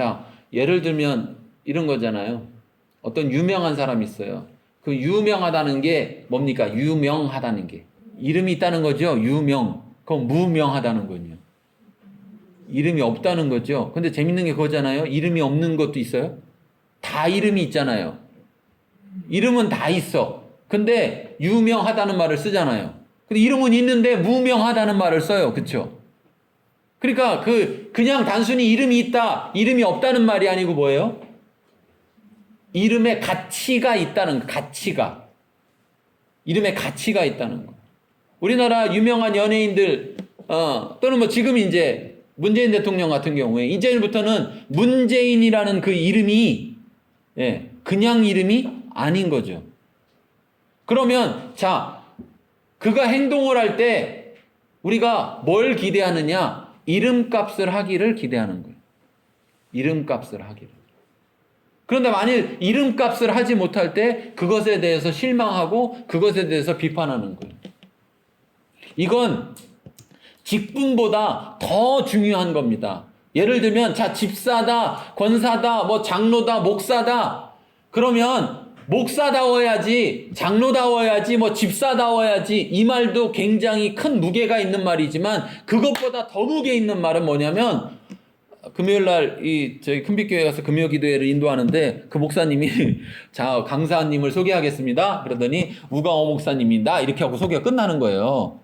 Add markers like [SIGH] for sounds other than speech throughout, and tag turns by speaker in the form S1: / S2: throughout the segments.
S1: 자, 예를 들면 이런 거잖아요. 어떤 유명한 사람이 있어요. 그 유명하다는 게 뭡니까? 유명하다는 게. 이름이 있다는 거죠. 유명. 그럼 무명하다는 거요. 이름이 없다는 거죠. 근데 재밌는 게 그거잖아요. 이름이 없는 것도 있어요. 다 이름이 있잖아요. 이름은 다 있어. 근데 유명하다는 말을 쓰잖아요. 근데 이름은 있는데 무명하다는 말을 써요. 그쵸? 그러니까 그 그냥 단순히 이름이 있다, 이름이 없다는 말이 아니고 뭐예요? 이름에 가치가 있다는 거, 가치가. 이름에 가치가 있다는 거. 우리나라 유명한 연예인들 어, 또는 뭐 지금 이제 문재인 대통령 같은 경우에 이제부터는 문재인이라는 그 이름이 예, 그냥 이름이 아닌 거죠. 그러면 자 그가 행동을 할 때 우리가 뭘 기대하느냐? 이름값을 하기를 기대하는 거예요. 이름값을 하기를. 그런데 만일 이름값을 하지 못할 때 그것에 대해서 실망하고 그것에 대해서 비판하는 거예요. 이건 직분보다 더 중요한 겁니다. 예를 들면 자 집사다, 권사다, 뭐 장로다, 목사다. 그러면 목사다워야지, 장로다워야지, 뭐 집사다워야지 이 말도 굉장히 큰 무게가 있는 말이지만 그것보다 더 무게 있는 말은 뭐냐면 금요일 날이 저희 큰빛교회 가서 금요 기도회를 인도하는데 그 목사님이 [LAUGHS] 자 강사님을 소개하겠습니다. 그러더니 우강호 목사님입니다. 이렇게 하고 소개가 끝나는 거예요.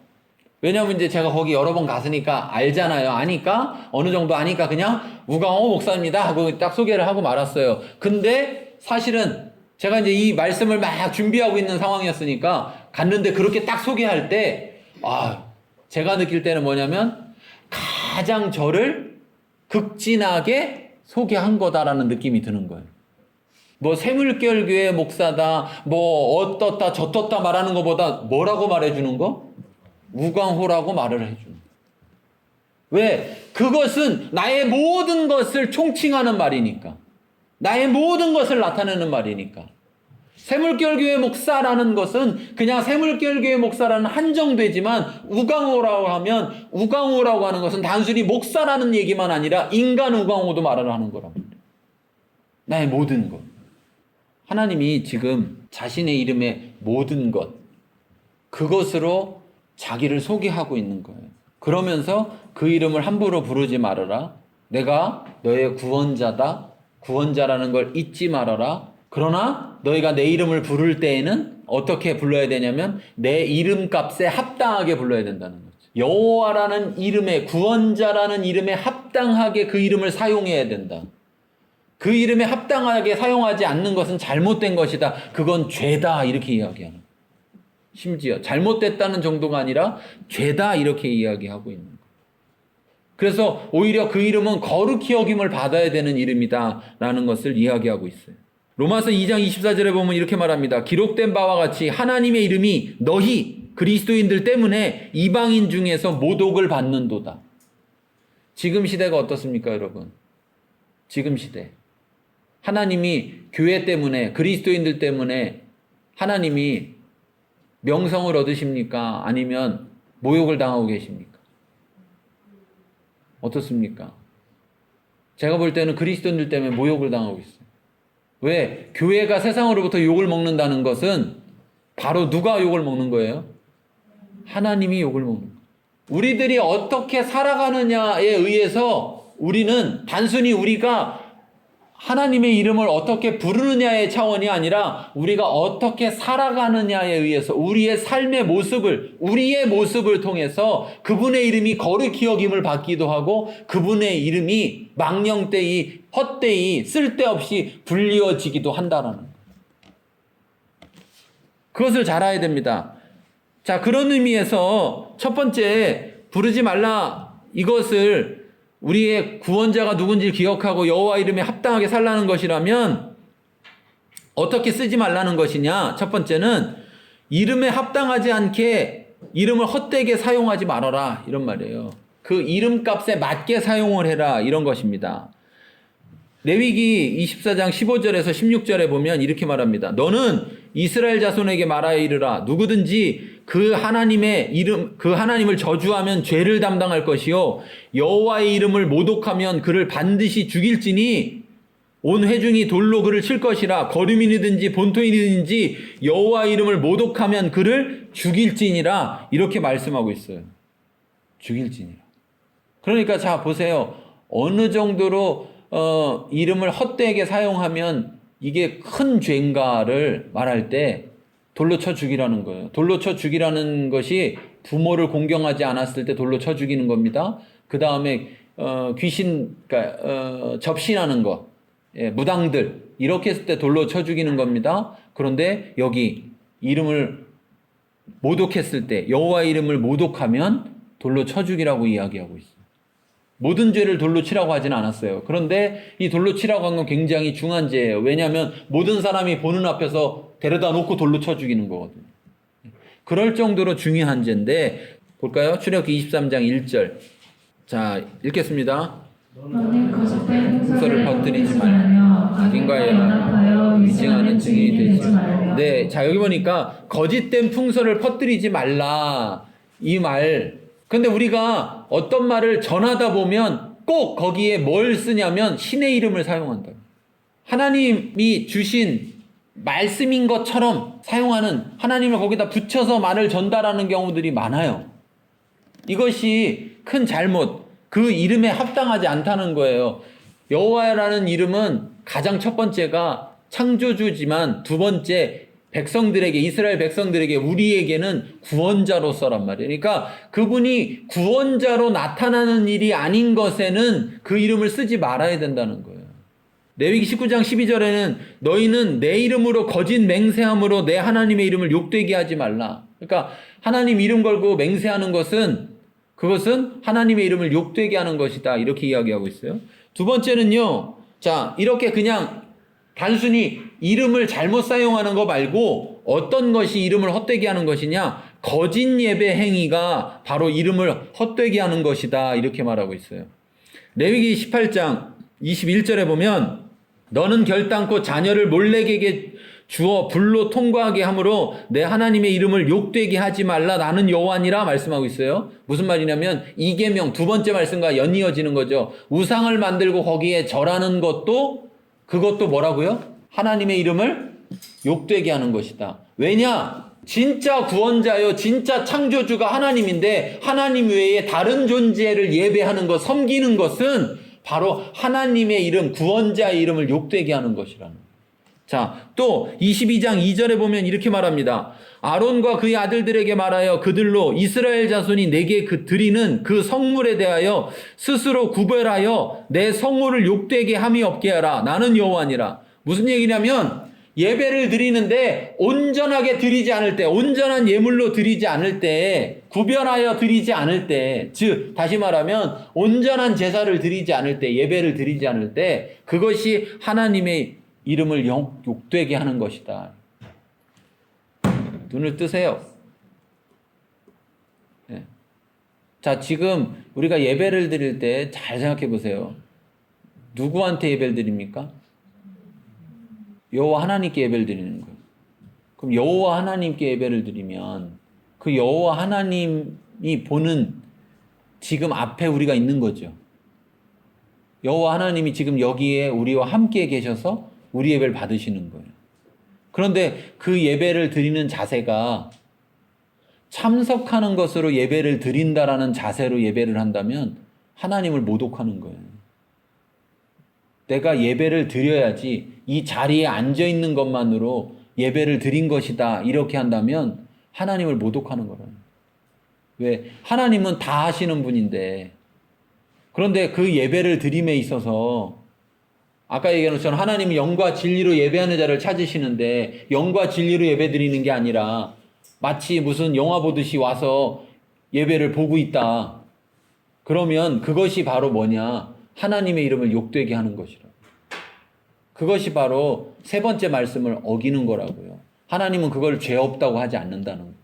S1: 왜냐면 이제 제가 거기 여러 번 갔으니까 알잖아요. 아니까 어느 정도 아니까 그냥 우강호 목사입니다 하고 딱 소개를 하고 말았어요. 근데 사실은 제가 이제 이 말씀을 막 준비하고 있는 상황이었으니까 갔는데 그렇게 딱 소개할 때 아, 제가 느낄 때는 뭐냐면 가장 저를 극진하게 소개한 거다라는 느낌이 드는 거예요. 뭐 새물결교회 목사다, 뭐 어떻다 저떻다 말하는 것보다 뭐라고 말해주는 거? 우광호라고 말을 해주는 거. 왜? 그것은 나의 모든 것을 총칭하는 말이니까. 나의 모든 것을 나타내는 말이니까. 새물결교회 목사라는 것은 그냥 새물결교회 목사라는 한정되지만 우강호라고 하면 우강호라고 하는 것은 단순히 목사라는 얘기만 아니라 인간 우강호도 말을 하는 말이에요. 나의 모든 것. 하나님이 지금 자신의 이름의 모든 것 그것으로 자기를 소개하고 있는 거예요. 그러면서 그 이름을 함부로 부르지 말아라. 내가 너의 구원자다. 구원자라는 걸 잊지 말아라. 그러나 너희가 내 이름을 부를 때에는 어떻게 불러야 되냐면 내 이름값에 합당하게 불러야 된다는 거죠. 여호와라는 이름에 구원자라는 이름에 합당하게 그 이름을 사용해야 된다. 그 이름에 합당하게 사용하지 않는 것은 잘못된 것이다. 그건 죄다 이렇게 이야기하는. 심지어 잘못됐다는 정도가 아니라 죄다 이렇게 이야기하고 있는. 그래서 오히려 그 이름은 거룩히 여김을 받아야 되는 이름이다라는 것을 이야기하고 있어요. 로마서 2장 24절에 보면 이렇게 말합니다. 기록된 바와 같이 하나님의 이름이 너희 그리스도인들 때문에 이방인 중에서 모독을 받는도다. 지금 시대가 어떻습니까, 여러분? 지금 시대. 하나님이 교회 때문에 그리스도인들 때문에 하나님이 명성을 얻으십니까? 아니면 모욕을 당하고 계십니까? 어떻습니까? 제가 볼 때는 그리스도인들 때문에 모욕을 당하고 있어요. 왜? 교회가 세상으로부터 욕을 먹는다는 것은 바로 누가 욕을 먹는 거예요? 하나님이 욕을 먹는 거예요. 우리들이 어떻게 살아가느냐에 의해서 우리는 단순히 우리가 하나님의 이름을 어떻게 부르느냐의 차원이 아니라 우리가 어떻게 살아가느냐에 의해서 우리의 삶의 모습을 우리의 모습을 통해서 그분의 이름이 거룩히 여김을 받기도 하고 그분의 이름이 망령되이 헛되이 쓸데없이 불리워지기도 한다라는. 그것을 잘 알아야 됩니다. 자, 그런 의미에서 첫 번째 부르지 말라 이것을 우리의 구원자가 누군지 기억하고 여호와 이름에 합당하게 살라는 것이라면 어떻게 쓰지 말라는 것이냐? 첫 번째는 이름에 합당하지 않게 이름을 헛되게 사용하지 말아라 이런 말이에요. 그 이름값에 맞게 사용을 해라 이런 것입니다. 레위기 24장 15절에서 16절에 보면 이렇게 말합니다. 너는 이스라엘 자손에게 말하여 이르라 누구든지 그 하나님의 이름 그 하나님을 저주하면 죄를 담당할 것이요 여호와의 이름을 모독하면 그를 반드시 죽일지니 온 회중이 돌로 그를 칠 것이라 거류민이든지 본토인이든지 여호와 이름을 모독하면 그를 죽일지니라 이렇게 말씀하고 있어요. 죽일지니라. 그러니까 자 보세요. 어느 정도로 어, 이름을 헛되게 사용하면 이게 큰 죄인가를 말할 때 돌로 쳐 죽이라는 거예요. 돌로 쳐 죽이라는 것이 부모를 공경하지 않았을 때 돌로 쳐 죽이는 겁니다. 그 다음에 어, 귀신, 그러니까 어, 접신하는 것, 예, 무당들 이렇게 했을 때 돌로 쳐 죽이는 겁니다. 그런데 여기 이름을 모독했을 때 여호와 이름을 모독하면 돌로 쳐 죽이라고 이야기하고 있어요. 모든 죄를 돌로 치라고 하진 않았어요. 그런데 이 돌로 치라고 한 건 굉장히 중한 죄예요. 왜냐하면 모든 사람이 보는 앞에서 데려다 놓고 돌로 쳐 죽이는 거거든요. 그럴 정도로 중요한 죄인데 볼까요? 출애굽기 23장 1절. 자, 읽겠습니다.
S2: 너는 거짓된
S1: 풍서를 퍼뜨리지 말며
S2: 악인과의 연합하여
S1: 위증하는 증인이 되지
S2: 말며
S1: 네, 자 여기 보니까 거짓된 풍설을 퍼뜨리지 말라 이 말. 근데 우리가 어떤 말을 전하다 보면 꼭 거기에 뭘 쓰냐면 신의 이름을 사용한다. 하나님이 주신 말씀인 것처럼 사용하는 하나님을 거기다 붙여서 말을 전달하는 경우들이 많아요. 이것이 큰 잘못, 그 이름에 합당하지 않다는 거예요. 여호와라는 이름은 가장 첫 번째가 창조주지만 두 번째 백성들에게 이스라엘 백성들에게 우리에게는 구원자로서란 말이에요. 그러니까 그분이 구원자로 나타나는 일이 아닌 것에는 그 이름을 쓰지 말아야 된다는 거예요. 레위기 19장 12절에는 너희는 내 이름으로 거짓 맹세함으로 내 하나님의 이름을 욕되게 하지 말라. 그러니까 하나님 이름 걸고 맹세하는 것은 그것은 하나님의 이름을 욕되게 하는 것이다. 이렇게 이야기하고 있어요. 두 번째는요. 자, 이렇게 그냥 단순히 이름을 잘못 사용하는 거 말고 어떤 것이 이름을 헛되게 하는 것이냐? 거짓 예배 행위가 바로 이름을 헛되게 하는 것이다. 이렇게 말하고 있어요. 레위기 18장 21절에 보면 너는 결단코 자녀를 몰래에게 주어 불로 통과하게 함으로 내 하나님의 이름을 욕되게 하지 말라 나는 여호와니라 말씀하고 있어요. 무슨 말이냐면 이계명 두 번째 말씀과 연이어지는 거죠. 우상을 만들고 거기에 절하는 것도 그것도 뭐라고요? 하나님의 이름을 욕되게 하는 것이다. 왜냐? 진짜 구원자요, 진짜 창조주가 하나님인데 하나님 외에 다른 존재를 예배하는 것, 섬기는 것은 바로 하나님의 이름, 구원자의 이름을 욕되게 하는 것이라는. 자, 또 22장 2절에 보면 이렇게 말합니다. 아론과 그의 아들들에게 말하여 그들로 이스라엘 자손이 내게 그 드리는 그 성물에 대하여 스스로 구별하여 내 성물을 욕되게 함이 없게 하라. 나는 여호와니라. 무슨 얘기냐면 예배를 드리는데 온전하게 드리지 않을 때, 온전한 예물로 드리지 않을 때, 구별하여 드리지 않을 때, 즉, 다시 말하면, 온전한 제사를 드리지 않을 때, 예배를 드리지 않을 때, 그것이 하나님의 이름을 영, 욕되게 하는 것이다. 눈을 뜨세요. 네. 자, 지금 우리가 예배를 드릴 때 잘 생각해 보세요. 누구한테 예배를 드립니까? 여호와 하나님께 예배를 드리는 거예요. 그럼 여호와 하나님께 예배를 드리면 그 여호와 하나님이 보는 지금 앞에 우리가 있는 거죠. 여호와 하나님이 지금 여기에 우리와 함께 계셔서 우리 예배를 받으시는 거예요. 그런데 그 예배를 드리는 자세가 참석하는 것으로 예배를 드린다라는 자세로 예배를 한다면 하나님을 모독하는 거예요. 내가 예배를 드려야지 이 자리에 앉아 있는 것만으로 예배를 드린 것이다. 이렇게 한다면 하나님을 모독하는 거예요. 왜? 하나님은 다 하시는 분인데 그런데 그 예배를 드림에 있어서 아까 얘기한 것처럼 하나님은 영과 진리로 예배하는 자를 찾으시는데 영과 진리로 예배 드리는 게 아니라 마치 무슨 영화 보듯이 와서 예배를 보고 있다. 그러면 그것이 바로 뭐냐? 하나님의 이름을 욕되게 하는 것이라. 그것이 바로 세 번째 말씀을 어기는 거라고요. 하나님은 그걸 죄 없다고 하지 않는다는.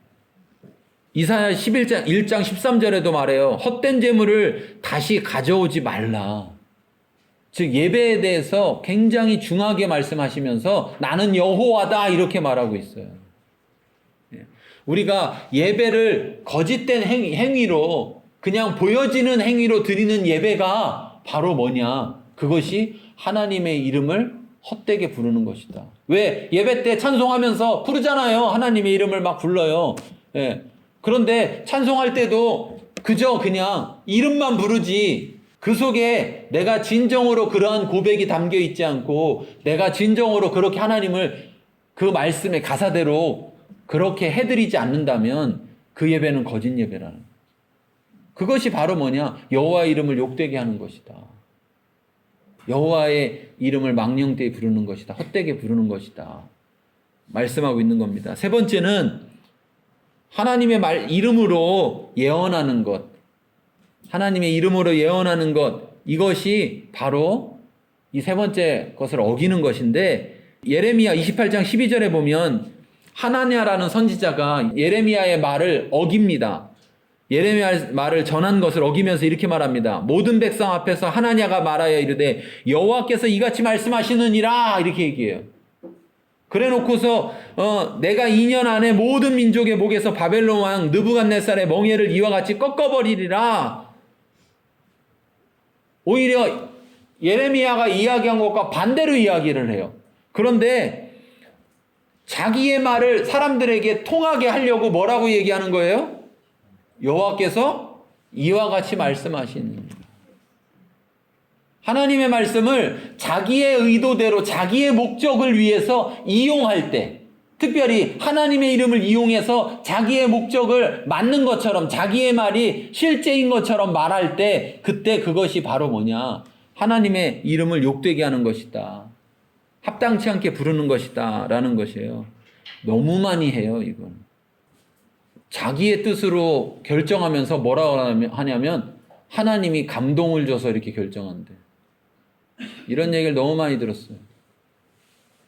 S1: 이사야 11장 1장 13절에도 말해요. 헛된 재물을 다시 가져오지 말라. 즉 예배에 대해서 굉장히 중하게 말씀하시면서 나는 여호와다 이렇게 말하고 있어요. 예. 우리가 예배를 거짓된 행위, 행위 로 그냥 보여지는 행위로 드리는 예배가 바로 뭐냐? 그것이 하나님의 이름을 헛되게 부르는 것이다. 왜? 예배 때 찬송하면서 부르잖아요. 하나님의 이름을 막 불러요. 예. 그런데 찬송할 때도 그저 그냥 이름만 부르지 그 속에 내가 진정으로 그러한 고백이 담겨 있지 않고 내가 진정으로 그렇게 하나님을 그 말씀의 가사대로 그렇게 해드리지 않는다면 그 예배는 거짓 예배라는. 그것이 바로 뭐냐? 여호와 이름을 욕되게 하는 것이다. 여호와의 이름을 망령되이 부르는 것이다. 헛되게 부르는 것이다. 말씀하고 있는 겁니다. 세 번째는 하나님의 말 이름으로 예언하는 것. 하나님의 이름으로 예언하는 것. 이것이 바로 이 세 번째 것을 어기는 것인데 예레미야 28장 12절에 보면 하나냐라는 선지자가 예레미야의 말을 어깁니다. 예레미야 말을 전한 것을 어기면서 이렇게 말합니다. 모든 백성 앞에서 하나냐가 말하여 이르되 여호와께서 이같이 말씀하시느니라 이렇게 얘기해요. 그래 놓고서 어, 내가 2년 안에 모든 민족의 목에서 바벨론 왕 느부갓네살의 멍에를 이와 같이 꺾어버리리라. 오히려 예레미야가 이야기한 것과 반대로 이야기를 해요. 그런데 자기의 말을 사람들에게 통하게 하려고 뭐라고 얘기하는 거예요? 여호와께서 이와 같이 말씀하시느니라. 하나님의 말씀을 자기의 의도대로 자기의 목적을 위해서 이용할 때 특별히 하나님의 이름을 이용해서 자기의 목적을 맞는 것처럼 자기의 말이 실제인 것처럼 말할 때 그때 그것이 바로 뭐냐? 하나님의 이름을 욕되게 하는 것이다. 합당치 않게 부르는 것이다. 라는 것이에요. 너무 많이 해요 이건. 자기의 뜻으로 결정하면서 뭐라고 하냐면 하나님이 감동을 줘서 이렇게 결정한대. 이런 얘기를 너무 많이 들었어요.